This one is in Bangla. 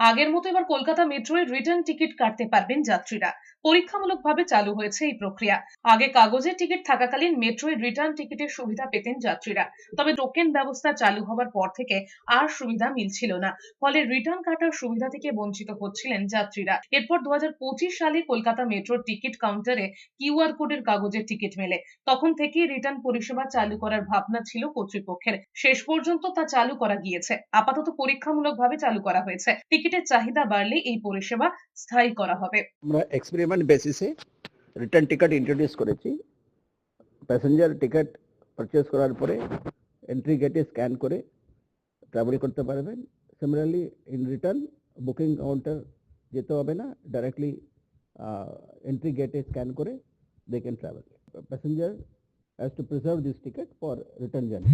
আগের মতো এবার কলকাতা মেট্রোয় রিটার্ন টিকিট কাটতে পারবেন যাত্রীরা। পরীক্ষামূলকভাবে চালু হয়েছে এই প্রক্রিয়া। আগে কাগজের টিকিট থাকাকালীন মেট্রোয় রিটার্ন টিকিটের সুবিধা পেতেন যাত্রীরা। তবে টোকেন ব্যবস্থা চালু হওয়ার পর থেকে আর সুবিধা মিলছিল না। ফলে রিটার্ন কাটার সুবিধা থেকে বঞ্চিত হচ্ছিলেন যাত্রীরা। এরপর দু হাজার পঁচিশ সালে কলকাতা মেট্রোর টিকিট কাউন্টারে কিউআর কোডের কাগজের টিকিট মেলে। তখন থেকেই রিটার্ন পরিষেবা চালু করার ভাবনা ছিল কর্তৃপক্ষের। শেষ পর্যন্ত তা চালু করা গিয়েছে। আপাতত পরীক্ষামূলকভাবে চালু করা হয়েছে। টিকিটের চাহিদা বাড়লে এই পরিষেবা স্থায়ী করা হবে। আমরা এক্সপেরিমেন্ট বেসিসে রিটার্ন টিকিট ইন্ট্রোডিউস করেছি। প্যাসেঞ্জার টিকিট পারচেস করার পরে এন্ট্রি গেটে স্ক্যান করে ট্রাভেল করতে পারবেন। Similarly in return booking counter যেতে হবে না ডাইরেক্টলি এন্ট্রি গেটে স্ক্যান করে they can travel passenger has to preserve this ticket for return journey